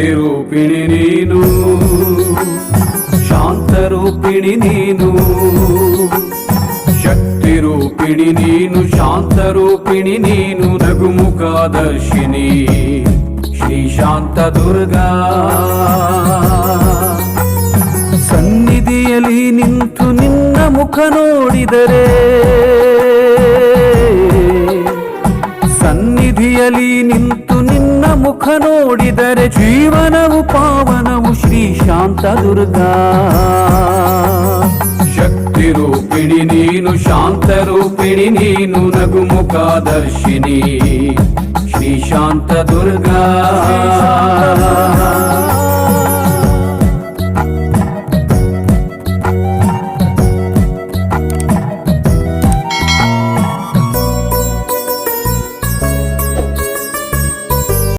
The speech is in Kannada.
ಶಕ್ತಿ ರೂಪಿಣಿ ನೀನು, ಶಾಂತರೂಪಿಣಿ ನೀನು ಶಕ್ತಿ ರೂಪಿಣಿ ನೀನು, ಶಾಂತರೂಪಿಣಿ ನೀನು ನಗುಮುಖದರ್ಶಿನಿ ಶ್ರೀ ಶಾಂತ ದುರ್ಗಾ ಸನ್ನಿಧಿಯಲ್ಲಿ ನಿಂತು ನಿನ್ನ ಮುಖ ನೋಡಿದರೆ ಸನ್ನಿಧಿಯಲ್ಲಿ ನಿಂತು ನಿನ್ನ ಮುಖ ನೋಡಿದರೆ ಜೀವನವು ಪಾವನವು ಶ್ರೀ ಶಾಂತ ದುರ್ಗಾ ಶಕ್ತಿ ರೂಪಿಣಿ ನೀನು, ಶಾಂತ ರೂಪಿಣಿ ನೀನು ನಗುಮುಖದರ್ಶಿನಿ ಶ್ರೀ ಶಾಂತ ದುರ್ಗಾ